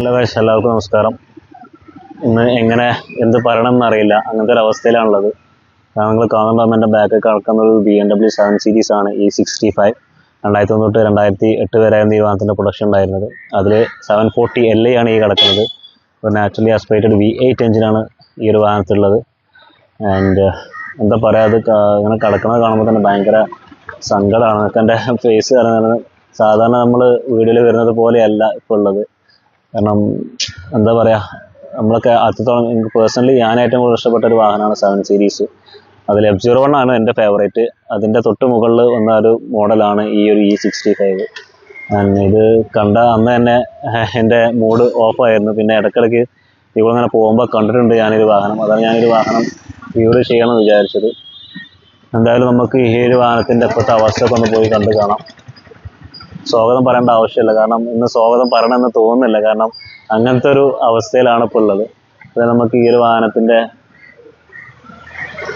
Hello guys എല്ലാവർക്കും നമസ്കാരം. ഇന്ന് എങ്ങനെ എന്ത് പറയണം എന്നറിയില്ല. അങ്ങനത്തെ ഒരു അവസ്ഥയിലാണുള്ളത്. കാരണം നിങ്ങൾ കാണുമ്പോൾ എന്റെ ബാക്കിൽ കിടക്കുന്ന ഒരു B M W seven series ആണ് ഇ സിക്സ്റ്റി ഫൈവ് രണ്ടായിരത്തി ഒന്ന് തൊട്ട് രണ്ടായിരത്തി എട്ട് വരെയായിരുന്നു ഈ വാഹനത്തിന്റെ പ്രൊഡക്ഷൻ ഉണ്ടായിരുന്നത്. അതിൽ സെവൻ ഫോർട്ടി എൽ ഐ ആണ് ഈ കിടക്കുന്നത്. ഒരു നാച്ചുറലി ആസ്പിറേറ്റഡ് വി എയ്റ്റ് എഞ്ചിനാണ് ഈ ഒരു വാഹനത്തിലുള്ളത്. ആൻഡ് എന്താ പറയുക അത് ഇങ്ങനെ കിടക്കുന്നത് കാണുമ്പോൾ തന്നെ ഭയങ്കര സങ്കടമാണ്. എന്റെ ഫേസ് കാരണം സാധാരണ നമ്മൾ വീഡിയോയിൽ വരുന്നത് പോലെയല്ല ഇപ്പോൾ ഉള്ളത്. കാരണം എന്താ പറയുക നമ്മളൊക്കെ അത്രത്തോളം എനിക്ക് പേഴ്സണലി ഞാൻ ഏറ്റവും കൂടുതൽ ഇഷ്ടപ്പെട്ട ഒരു വാഹനമാണ് സെവൻ സീരീസ് അതിൽ എഫ് സീറോ വൺ ആണ് എന്റെ ഫേവറേറ്റ് അതിന്റെ തൊട്ട് മുകളിൽ വന്ന ഒരു മോഡലാണ് ഈ ഒരു ഇ സിക്സ്റ്റി ഫൈവ് ഇത് കണ്ട അന്ന് തന്നെ എന്റെ മൂഡ് ഓഫായിരുന്നു പിന്നെ ഇടയ്ക്കിടയ്ക്ക് ഇവളിങ്ങനെ പോകുമ്പോൾ കണ്ടിട്ടുണ്ട് ഞാനൊരു വാഹനം. അതാണ് ഞാനൊരു വാഹനം റിവ്യൂ ചെയ്യണമെന്ന് വിചാരിച്ചത്. എന്തായാലും നമുക്ക് ഈ ഒരു വാഹനത്തിന്റെ ഇപ്പോഴത്തെ അവസ്ഥയൊക്കെ ഒന്ന് പോയി കണ്ടു കാണാം. സ്വാഗതം പറയേണ്ട ആവശ്യമില്ല. കാരണം ഇന്ന് സ്വാഗതം പറയണമെന്ന് തോന്നുന്നില്ല. കാരണം അങ്ങനത്തെ ഒരു അവസ്ഥയിലാണ് ഇപ്പോൾ ഉള്ളത്. അത് നമുക്ക് ഈ ഒരു വാഹനത്തിന്റെ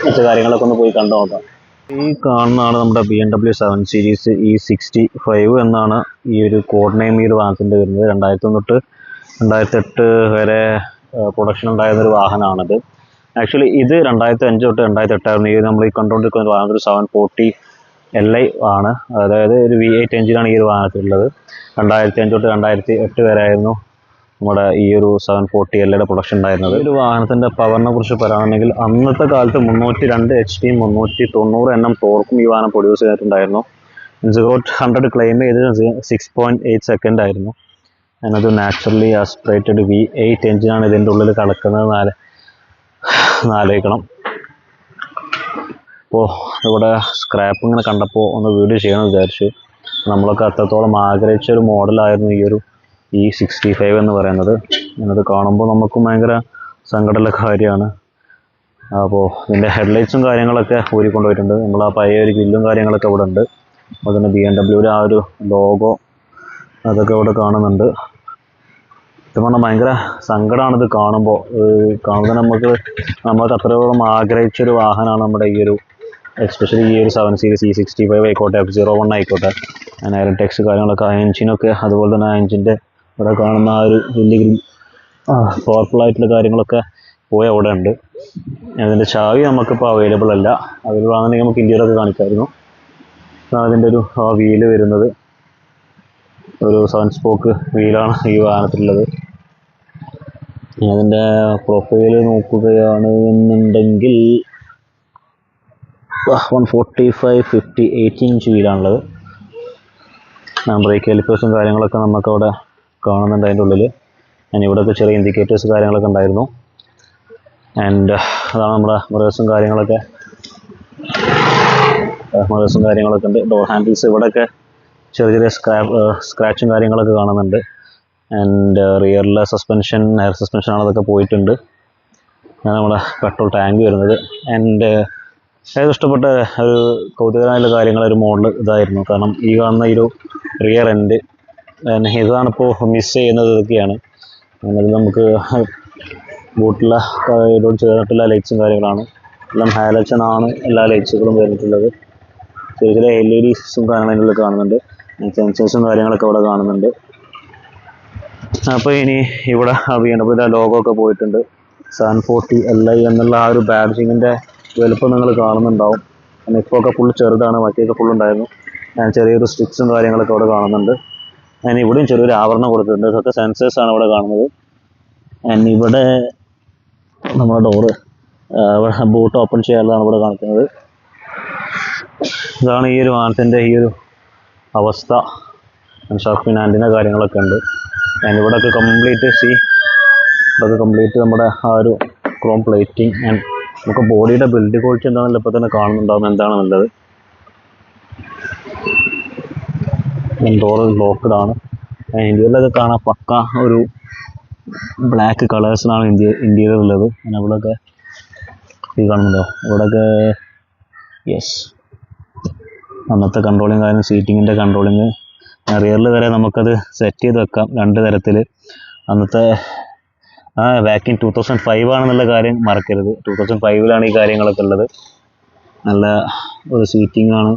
മറ്റു കാര്യങ്ങളൊക്കെ ഒന്ന് പോയി കണ്ടു നോക്കാം. ഈ കാണുന്നതാണ് നമ്മുടെ B M W seven series E sixty five എന്നാണ് ഈ ഒരു കോഡ് നെയിം ഈ ഒരു വാഹനത്തിന്റെ വരുന്നത്. രണ്ടായിരത്തി ഒന്ന് തൊട്ട് രണ്ടായിരത്തി എട്ട് വരെ പ്രൊഡക്ഷൻ ഉണ്ടായിരുന്ന ഒരു വാഹനമാണത്. ആക്ച്വലി ഇത് രണ്ടായിരത്തി അഞ്ച് തൊട്ട് രണ്ടായിരത്തി എട്ടായിരുന്നു ഈ നമ്മൾ ഈ കണ്ടുകൊണ്ടിരിക്കുന്ന ഒരു സെവൻ ഫോർട്ടി എൽ ഐ ആണ്. അതായത് ഒരു വി എയ്റ്റ് എഞ്ചിനാണ് ഈ ഒരു വാഹനത്തിലുള്ളത്. രണ്ടായിരത്തി അഞ്ച് തൊട്ട് രണ്ടായിരത്തി എട്ട് വരെ ആയിരുന്നു നമ്മുടെ ഈ ഒരു സെവൻ ഫോർട്ടി എൽ ഐയുടെ പ്രൊഡക്ഷൻ ഉണ്ടായിരുന്നത്. ഒരു വാഹനത്തിന്റെ പവറിനെ കുറിച്ച് പറയുകയാണെങ്കിൽ അന്നത്തെ കാലത്ത് മുന്നൂറ്റി രണ്ട് എച്ച് ഡി മുന്നൂറ്റി തൊണ്ണൂറ് എണ്ണം ടോർക്കും ഈ വാഹനം പ്രൊഡ്യൂസ് ചെയ്തിട്ടുണ്ടായിരുന്നു. സീറോ ഹൺഡ്രഡ് ക്ലെയിം ചെയ്തത് സിക്സ് പോയിന്റ് എയ്റ്റ് സെക്കൻഡ് ആയിരുന്നു. അതിനത് നാച്ചുറലി ആസ്പിറേറ്റഡ് വി എയ്റ്റ് എഞ്ചിനാണ് ഇതിന്റെ ഉള്ളിൽ കിടക്കുന്നത്. നാല് ആലോചിക്കണം അപ്പോൾ ഇവിടെ സ്ക്രാപ്പ് ഇങ്ങനെ കണ്ടപ്പോൾ ഒന്ന് വീഡിയോ ചെയ്യണമെന്ന് വിചാരിച്ചു. നമ്മളൊക്കെ അത്രത്തോളം ആഗ്രഹിച്ച ഒരു മോഡലായിരുന്നു ഈ ഒരു ഈ സിക്സ്റ്റി ഫൈവ് എന്ന് പറയുന്നത്. അത് കാണുമ്പോൾ നമുക്കും ഭയങ്കര സങ്കടമുള്ള കാര്യമാണ്. അപ്പോൾ ഇതിന്റെ ഹെഡ്ലൈറ്റ്സും കാര്യങ്ങളൊക്കെ ഊരിക്കൊണ്ടുപോയിട്ടുണ്ട് നമ്മൾ ആ പഴയ ഒരു ഗ്രില്ലും കാര്യങ്ങളൊക്കെ ഇവിടെ ഉണ്ട്. അതുപോലെ ബി എം ഡബ്ല്യൂടെ ആ ഒരു ലോഗോ അതൊക്കെ ഇവിടെ കാണുന്നുണ്ട്. സത്യം പറഞ്ഞാൽ ഭയങ്കര സങ്കടമാണ് ഇത് കാണുമ്പോൾ കാണുമ്പോൾ നമുക്ക് നമുക്ക് അത്രയോളം ആഗ്രഹിച്ചൊരു വാഹനമാണ് നമ്മുടെ ഈ ഒരു എസ്പെഷ്യലി ഈ ഒരു seven series E sixty five ആയിക്കോട്ടെ എഫ് സീറോ വൺ ആയിക്കോട്ടെ അതിന് ടെക്സ് കാര്യങ്ങളൊക്കെ ആ എഞ്ചിനൊക്കെ അതുപോലെ തന്നെ ആ എഞ്ചിന്റെ ഇവിടെ കാണുന്ന ആ ഒരു വലിയ പവർഫുൾ ആയിട്ടുള്ള കാര്യങ്ങളൊക്കെ പോയി അവിടെ ഉണ്ട്. അതിന്റെ ചാവി നമുക്കിപ്പോൾ അവൈലബിൾ അല്ല. അവൈലബിൾ ആണെന്നുണ്ടെങ്കിൽ നമുക്ക് ഇന്ത്യയിലൊക്കെ കാണിക്കായിരുന്നു അതിന്റെ ഒരു വീൽ വരുന്നത്. ഒരു സെവൻ സ്പോക്ക് വീലാണ് ഈ വാഹനത്തിലുള്ളത്. അതിന്റെ പ്രൊഫൈൽ നോക്കുകയാണ് എന്നുണ്ടെങ്കിൽ one forty five fifty eight inch വീലാണുള്ളത്. Brake എലിപ്പേഴ്സും കാര്യങ്ങളൊക്കെ നമുക്ക് അവിടെ കാണുന്നുണ്ട് അതിന്റെ ഉള്ളിൽ ഞാൻ ഇവിടെയൊക്കെ ചെറിയ ഇൻഡിക്കേറ്റേഴ്സ് കാര്യങ്ങളൊക്കെ ഉണ്ടായിരുന്നു. ആൻഡ് അതാണ് നമ്മുടെ മിറേഴ്സും കാര്യങ്ങളൊക്കെ. മിറേഴ്സും കാര്യങ്ങളൊക്കെ ഉണ്ട്. ഡോർ ഹാൻഡിൽസ് ഇവിടെയൊക്കെ ചെറിയ ചെറിയ സ്ക്രാപ്പ് സ്ക്രാച്ചും കാര്യങ്ങളൊക്കെ കാണുന്നുണ്ട്. ആൻഡ് റിയറിലെ സസ്പെൻഷൻ എയർ സസ്പെൻഷൻ ആണ് അതൊക്കെ പോയിട്ടുണ്ട്. നമ്മുടെ പെട്രോൾ ടാങ്ക് വരുന്നത്. ആൻഡ് ഏറ്റവും ഇഷ്ടപ്പെട്ട ഒരു കൗതുകമായുള്ള കാര്യങ്ങൾ ഒരു മോഡൽ ഇതായിരുന്നു. കാരണം ഈ കാണുന്ന ഒരു റിയർ എൻഡ് ഇതാണിപ്പോൾ മിസ് ചെയ്യുന്നത് ഇതൊക്കെയാണ്. അതിൽ നമുക്ക് ബൂട്ടിലെ ചേർന്നിട്ടുള്ള ലൈറ്റ്സും കാര്യങ്ങളാണ്. എല്ലാം ഹാലച്ചനാണ് എല്ലാ ലൈറ്റ്സുകളും വരുന്നിട്ടുള്ളത് ചെറിയ ചെറിയ എൽ ഇ ഡിസും കാര്യങ്ങളും കാണുന്നുണ്ട്. സെൻസേഴ്സും കാര്യങ്ങളൊക്കെ ഇവിടെ കാണുന്നുണ്ട്. അപ്പോൾ ഇനി ഇവിടെ ബി എം ഡബ്ല്യൂന്റെ ലോഗോ ഒക്കെ പോയിട്ടുണ്ട്. സെവൻ ഫോർട്ടി എൽ ഐ എന്നുള്ള ആ ഒരു ബാഡ്ജിങ്ങിന്റെ വലുപ്പം നിങ്ങൾ കാണുന്നുണ്ടാവും. ഒക്കെ ഫുൾ ചെറുതാണ് മറ്റേയൊക്കെ ഫുൾ ഉണ്ടായിരുന്നു. ഞാൻ ചെറിയൊരു സ്റ്റിക്സും കാര്യങ്ങളൊക്കെ അവിടെ കാണുന്നുണ്ട്. ഞാൻ ഇവിടെയും ചെറിയൊരു ആവരണം കൊടുത്തിട്ടുണ്ട്. ഇതൊക്കെ സെൻസേഴ്സ് ആണ് ഇവിടെ കാണുന്നത്. ആൻഡ് ഇവിടെ നമ്മുടെ ഡോറ് ബൂട്ട് ഓപ്പൺ ചെയ്യാനുള്ളതാണ് ഇവിടെ കാണിക്കുന്നത്. ഇതാണ് ഈ ഒരു വാഹനത്തിന്റെ ഈ ഒരു അവസ്ഥ. ഷാർക്ക് ഫിനാന്റിന്റെ കാര്യങ്ങളൊക്കെ ഉണ്ട്. ആൻഡ് ഇവിടെയൊക്കെ കംപ്ലീറ്റ് സി ഇതൊക്കെ കംപ്ലീറ്റ് നമ്മുടെ ആ ഒരു ക്രോം പ്ലേറ്റിംഗ് ആൻഡ് നമുക്ക് ബോഡിയുടെ ബിൽഡ് ക്വാളിറ്റി എന്താണെന്നല്ല ഇപ്പോൾ തന്നെ കാണുന്നുണ്ടാവും. എന്താണ് ഡോറ് ലോക്ക്ഡ് ആണ്. ഇന്ത്യയിലൊക്കെ കാണാൻ പക്ക ഒരു ബ്ലാക്ക് കളേഴ്സിനാണ് ഇന്ത്യ ഇന്ത്യയിലുള്ളത്. പിന്നെ ഇവിടെയൊക്കെ ഈ കാണുന്നുണ്ടോ? ഇവിടെയൊക്കെ യെസ് അന്നത്തെ കൺട്രോളിങ് കാര്യം സീറ്റിങ്ങിന്റെ കൺട്രോളിങ് റിയറിൽ വരെ നമുക്കത് സെറ്റ് ചെയ്ത് വെക്കാം. രണ്ട് തരത്തിൽ അന്നത്തെ back in two thousand five ആണെന്നുള്ള കാര്യം മറക്കരുത്. ടൂ തൗസൻഡ് ഫൈവിലാണ് ഈ കാര്യങ്ങളൊക്കെ ഉള്ളത്. നല്ല ഒരു സീറ്റിംഗ് ആണ്.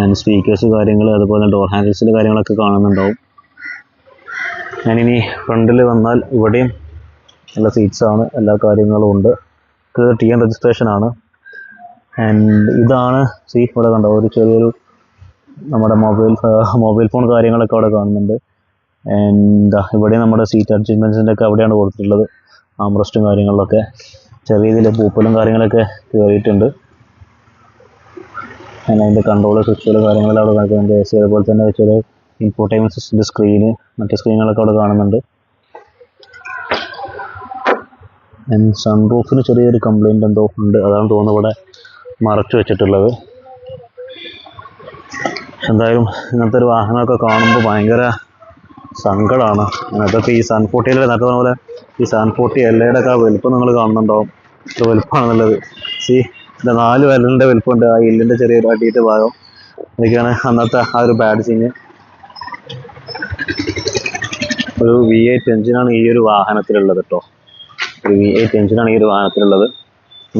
ആൻഡ് സ്പീക്കേഴ്സ് കാര്യങ്ങൾ അതുപോലെ ഡോർ ഹാൻഡിൽസിന്റെ കാര്യങ്ങളൊക്കെ കാണുന്നുണ്ടാവും. ഞാനിനി ഫ്രണ്ടിൽ വന്നാൽ ഇവിടെയും നല്ല സീറ്റ്സാണ് എല്ലാ കാര്യങ്ങളും ഉണ്ട്. ഇത് ടി എൻ രജിസ്ട്രേഷൻ ആണ്. ആൻഡ് ഇതാണ് സീ ഇവിടെ കണ്ടോ? ഒരു ചെറിയൊരു നമ്മുടെ മൊബൈൽ മൊബൈൽ ഫോൺ കാര്യങ്ങളൊക്കെ അവിടെ കാണുന്നുണ്ട്. ആൻഡ് ഇവിടെ നമ്മുടെ സീറ്റ് അഡ്ജസ്റ്റ്മെന്റ്സിന്റെ ഒക്കെ അവിടെയാണ് കൊടുത്തിട്ടുള്ളത്. ആംറസ്റ്റും കാര്യങ്ങളിലൊക്കെ. ചെറിയ രീതിയിൽ പൂപ്പലും കാര്യങ്ങളൊക്കെ കയറിയിട്ടുണ്ട് അങ്ങനെ അതിന്റെ കൺട്രോൾ സ്വിച്ചുകൾ കാര്യങ്ങളെല്ലാം അവിടെ നടക്കുന്നുണ്ട് എ സി അതുപോലെ തന്നെ ചെറിയ ഇൻഫോർടൈൻമെന്റ് സിസ്റ്റത്തിന്റെ സ്ക്രീന് മറ്റു സ്ക്രീനുകളൊക്കെ അവിടെ കാണുന്നുണ്ട്. സൺറൂഫിന് ചെറിയൊരു കംപ്ലൈന്റ് എന്തോ ഉണ്ട്. അതാണ് തോന്നുന്നത് ഇവിടെ മറച്ചു വെച്ചിട്ടുള്ളത്. എന്തായാലും ഇങ്ങനത്തെ ഒരു വാഹനമൊക്കെ കാണുമ്പോൾ ഭയങ്കര സങ്കടമാണ് അതൊക്കെ ഈ നേരത്തെ പറഞ്ഞ പോലെ ഈ സൺ ഫോർട്ടി എല്ലയുടെ ഒക്കെ വലുപ്പം നിങ്ങൾ കാണുന്നുണ്ടാവും. ഇത്ര വലുപ്പമാണെന്നുള്ളത് സി ഇത് നാല് വിരലിന്റെ വലുപ്പമുണ്ട്. ആ എല്ലിന്റെ ചെറിയൊരു അടിയിട്ട് ഭാഗം. ഇതൊക്കെയാണ് അന്നത്തെ ആ ഒരു ബാഡ് സീന് ഒരു വി എയ്റ്റ് എഞ്ചിനാണ് ഈ ഒരു വാഹനത്തിലുള്ളത് കേട്ടോ ഒരു വി എയ്റ്റ് എഞ്ചിനാണ് ഈ ഒരു വാഹനത്തിലുള്ളത്.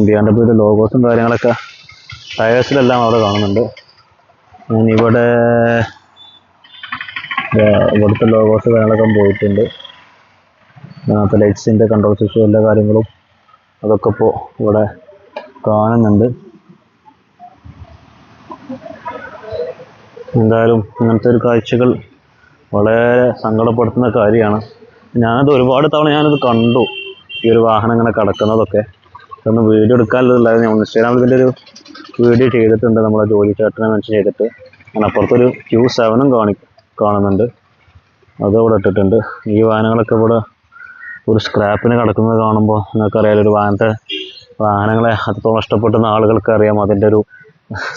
ബി എം ലോഗോസും കാര്യങ്ങളൊക്കെ ടയേഴ്സിലെല്ലാം അവിടെ കാണുന്നുണ്ട്. ദേ ഇവിടുത്തെ ലോഗോസ് കാര്യങ്ങളൊക്കെ പോയിട്ടുണ്ട്. അതിനകത്ത് ലൈറ്റ്സിന്റെ കൺട്രോൾ സിസ്റ്റം എല്ലാ കാര്യങ്ങളും അതൊക്കെ ഇപ്പോൾ ഇവിടെ കാണുന്നുണ്ട്. എന്തായാലും ഇങ്ങനത്തെ ഒരു കാഴ്ചകൾ വളരെ സങ്കടപ്പെടുത്തുന്ന കാര്യമാണ്. ഞാനത് ഒരുപാട് തവണ ഞാനത് കണ്ടു ഈ ഒരു വാഹനം ഇങ്ങനെ കിടക്കുന്നതൊക്കെ. ഒന്ന് വീഡിയോ എടുക്കാനുള്ളതല്ലാതെ ഞാൻ ഇൻസ്റ്റാഗ്രാമിൽ ഇതിന്റെ ഒരു വീഡിയോ ചെയ്തിട്ടുണ്ട് നമ്മളെ ജോലി ചേട്ടനെ മെൻഷൻ ചെയ്തിട്ട്. ഞാൻ അപ്പുറത്തൊരു ക്യൂ സെവനും കാണി കാണുന്നുണ്ട്. അത് ഇവിടെ ഇട്ടിട്ടുണ്ട്. ഈ വാഹനങ്ങളൊക്കെ ഇവിടെ ഒരു സ്ക്രാപ്പിന് കിടക്കുന്നത് കാണുമ്പോൾ നിങ്ങൾക്കറിയാലോ ഒരു വാഹനത്തെ വാഹനങ്ങളെ അത്രത്തോളം ഇഷ്ടപ്പെടുന്ന ആളുകൾക്ക് അറിയാം അതിന്റെ ഒരു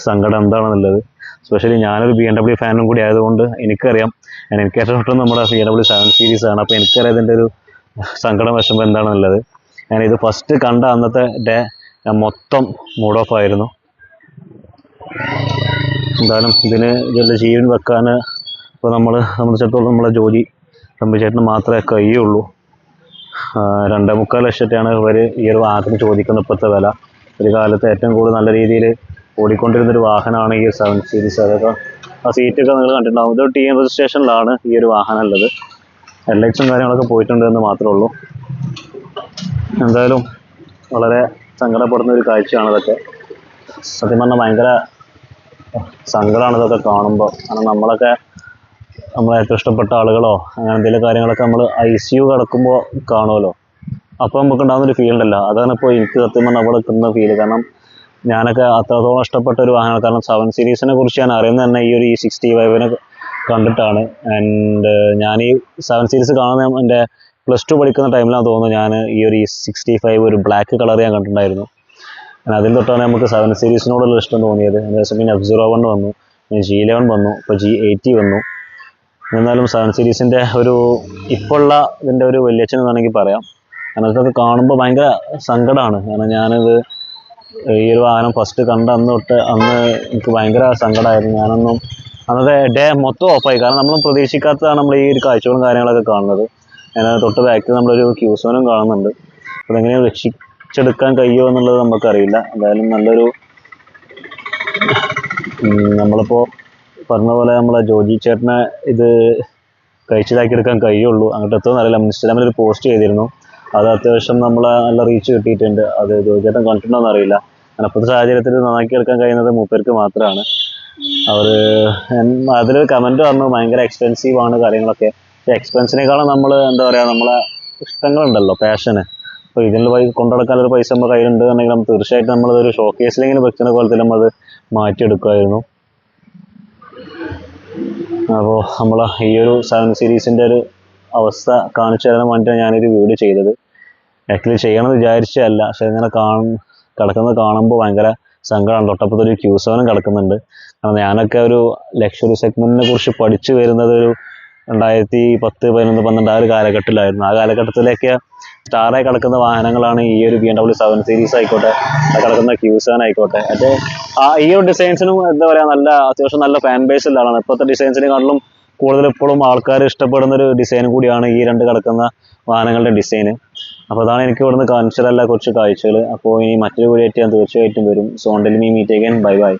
സങ്കടം എന്താണെന്നുള്ളത്. സ്പെഷ്യലി ഞാനൊരു ബി എം ഡബ്ല്യു ഫാനും കൂടി ആയതുകൊണ്ട് എനിക്കറിയാം. എനിക്ക് ഏറ്റവും ഇഷ്ടം നമ്മുടെ B M W seven series ആണ്. അപ്പോൾ എനിക്കറിയാം ഇതിന്റെ ഒരു സങ്കടം വിഷമം എന്താണെന്നുള്ളത്. ഞാൻ ഇത് ഫസ്റ്റ് കണ്ട അന്നത്തെ ഡേ ഞാൻ മൊത്തം മൂഡ് ഓഫ് ആയിരുന്നു. എന്തായാലും ഇതിന് ഇതിന്റെ ജീവൻ വെക്കാൻ ഇപ്പോൾ നമ്മൾ സംബന്ധിച്ചിടത്തോളം നമ്മളെ ജോലി സംബന്ധിച്ചേട്ടന് മാത്രമേ കഴിയുള്ളൂ. രണ്ടേ മുക്കാൽ ലക്ഷത്തെയാണ് ഇവർ ഈ ഒരു വാഹനത്തിന് ചോദിക്കുന്ന ഇപ്പോഴത്തെ വില. ഒരു കാലത്ത് ഏറ്റവും കൂടുതൽ നല്ല രീതിയിൽ ഓടിക്കൊണ്ടിരുന്നൊരു വാഹനമാണ് ഈ സെവൻ സീരീസ് അതൊക്കെ ആ സീറ്റൊക്കെ നിങ്ങൾ കണ്ടിട്ടുണ്ടാവും. ഇത് ടി എം രജിസ്ട്രേഷനിലാണ് ഈ ഒരു വാഹനം ഉള്ളത്. ഹെഡ്ലൈറ്റ്സും കാര്യങ്ങളൊക്കെ പോയിട്ടുണ്ട് എന്ന് മാത്രമേ ഉള്ളൂ. എന്തായാലും വളരെ സങ്കടപ്പെടുന്ന ഒരു കാഴ്ചയാണ് ഇതൊക്കെ. സത്യം പറഞ്ഞാൽ ഭയങ്കര സങ്കടമാണ് ഇതൊക്കെ കാണുമ്പോൾ കാരണം നമ്മളൊക്കെ നമ്മളെ ഏറ്റവും ഇഷ്ടപ്പെട്ട ആളുകളോ അങ്ങനെ എന്തെങ്കിലും കാര്യങ്ങളൊക്കെ നമ്മൾ ഐ സി യു കിടക്കുമ്പോൾ കാണുമല്ലോ അപ്പോൾ നമുക്ക് ഉണ്ടാകുന്ന ഒരു ഫീൽ ഉണ്ടല്ലോ. അതാണ് ഇപ്പോൾ എനിക്ക് സത്യം അവിടെ കിട്ടുന്ന ഫീൽ കാരണം ഞാനൊക്കെ അത്രത്തോളം ഇഷ്ടപ്പെട്ട ഒരു വാഹനമാണ്. കാരണം സെവൻ സീരീസിനെ കുറിച്ച് ഞാൻ അറിയുന്നത് തന്നെ ഈ ഒരു ഈ സിക്സ്റ്റി ഫൈവിനെ കണ്ടിട്ടാണ്. ആൻഡ് ഞാൻ ഈ സെവൻ സീരീസ് കാണുന്ന എന്റെ പ്ലസ് ടു പഠിക്കുന്ന ടൈമിലാണ് തോന്നുന്നു ഞാൻ ഈ ഒരു ഈ സിക്സ്റ്റി ഫൈവ് ഒരു ബ്ലാക്ക് കളർ ഞാൻ കണ്ടിട്ടുണ്ടായിരുന്നു. അതിൽ തൊട്ടാണ് നമുക്ക് സെവൻ സീരീസിനോടുള്ള ഇഷ്ടം തോന്നിയത്. ഏകദേശം പിന്നെ എഫ് സീറോ വൺ വന്നു ജി ഇലവൻ വന്നു ഇപ്പോൾ ജി എയ്റ്റി വന്നു. എന്നാലും സെവൻ സീരീസിന്റെ ഒരു ഇപ്പോൾ ഉള്ള ഇതിന്റെ ഒരു വലിയ അച്ഛനെന്ന് വേണമെങ്കിൽ പറയാം. കാരണം ഇതൊക്കെ കാണുമ്പോൾ ഭയങ്കര സങ്കടമാണ് കാരണം ഞാനിത് ഈ ഒരു വാഹനം ഫസ്റ്റ് കണ്ട അന്ന് തൊട്ട് അന്ന് എനിക്ക് ഭയങ്കര സങ്കടമായിരുന്നു ഞാനൊന്നും അന്നത്തെ ഡേ മൊത്തം ഓഫായി കാരണം നമ്മൾ പ്രതീക്ഷിക്കാത്തതാണ് നമ്മൾ ഈ ഒരു കാഴ്ചകളും കാര്യങ്ങളൊക്കെ കാണുന്നത്. അതിനകത്ത് തൊട്ട് ബാക്കിൽ നമ്മളൊരു ക്യൂസോനും കാണുന്നുണ്ട്. അതെങ്ങനെയാണ് രക്ഷിച്ചെടുക്കാൻ കഴിയുമോ എന്നുള്ളത് നമുക്കറിയില്ല എന്തായാലും നല്ലൊരു നമ്മളിപ്പോൾ പറഞ്ഞ പോലെ നമ്മളെ ജോജി ചേട്ടനെ ഇത് കഴിച്ചതാക്കി കഴിച്ചിലാക്കിയെടുക്കാൻ കഴിയുള്ളൂ. അങ്ങോട്ട് എത്തുമെന്ന് അറിയില്ല. ഇൻസ്റ്റാഗ്രാമിൽ ഒരു പോസ്റ്റ് ചെയ്തിരുന്നു. അത് അത്യാവശ്യം നമ്മളെ നല്ല റീച്ച് കിട്ടിയിട്ടുണ്ട്. അത് ജോജി ചേട്ടൻ കണ്ടിട്ടുണ്ടോ എന്നറിയില്ല അങ്ങനെ അപ്പോഴത്തെ സാഹചര്യത്തിൽ നന്നാക്കി എടുക്കാൻ കഴിയുന്നത് മൂപ്പർക്ക് മാത്രമാണ്. അവർ അതിലൊരു കമന്റ് പറഞ്ഞു ഭയങ്കര എക്സ്പെൻസീവ് ആണ് കാര്യങ്ങളൊക്കെ. എക്സ്പെൻസിനേക്കാളും നമ്മൾ എന്താ പറയുക നമ്മളെ ഇഷ്ടങ്ങളുണ്ടല്ലോ പാഷന് അപ്പോൾ ഇതിൽ കൊണ്ടുനടക്കാൻ ഒരു പൈസ നമ്മുടെ കയ്യിലുണ്ട് എന്നുണ്ടെങ്കിൽ നമ്മൾ തീർച്ചയായിട്ടും നമ്മളതൊരു ഷോക്കേസിലെങ്കിലും വെക്കുന്ന പോലത്തെ നമ്മൾ മാറ്റിയെടുക്കുമായിരുന്നു. അപ്പോൾ നമ്മൾ ഈ ഒരു സെവൻ സീരീസിന്റെ ഒരു അവസ്ഥ കാണിച്ചു തരാൻ വേണ്ടിയിട്ടാണ് ഞാനൊരു വീഡിയോ ചെയ്തത്. ആക്ച്വലി ചെയ്യണമെന്ന് വിചാരിച്ചതല്ല. പക്ഷെ ഇങ്ങനെ കാണും കിടക്കുന്നത് കാണുമ്പോൾ ഭയങ്കര സങ്കടമാണ് തൊട്ടപ്പുറത്തൊരു ഒരു ക്യൂ സെവനും കിടക്കുന്നുണ്ട്. കാരണം ഞാനൊക്കെ ഒരു ലക്ഷറി സെഗ്മെന്റിനെ കുറിച്ച് പഠിച്ചു വരുന്നത് ഒരു രണ്ടായിരത്തി പത്ത് പതിനൊന്ന് പന്ത്രണ്ട് ആ ഒരു കാലഘട്ടത്തിലായിരുന്നു. ആ കാലഘട്ടത്തിലേക്ക് സ്റ്റാറായി കിടക്കുന്ന വാഹനങ്ങളാണ് ഈ ഒരു B M W seven series ആയിക്കോട്ടെ കിടക്കുന്ന ക്യൂ സെവൻ ആയിക്കോട്ടെ. അത് ആ ഈ ഒരു ഡിസൈൻസിനും എന്താ പറയുക നല്ല അത്യാവശ്യം നല്ല ഫാൻ ബേസ് ഉള്ളതാണ് ഇപ്പോഴത്തെ ഡിസൈൻസിനെക്കാളും കൂടുതൽ ഇപ്പോഴും ആൾക്കാർ ഇഷ്ടപ്പെടുന്ന ഒരു ഡിസൈൻ കൂടിയാണ് ഈ രണ്ട് കിടക്കുന്ന വാഹനങ്ങളുടെ ഡിസൈൻ അപ്പോൾ അതാണ് എനിക്ക് ഇവിടുന്ന് കാണിച്ചതല്ല കുറച്ച് കാഴ്ചകൾ അപ്പോൾ ഇനി മറ്റൊരു കൂടിയായിട്ട് ഞാൻ തീർച്ചയായിട്ടും വരും. സോ ഉണ്ടെങ്കിൽ me meet again bye bye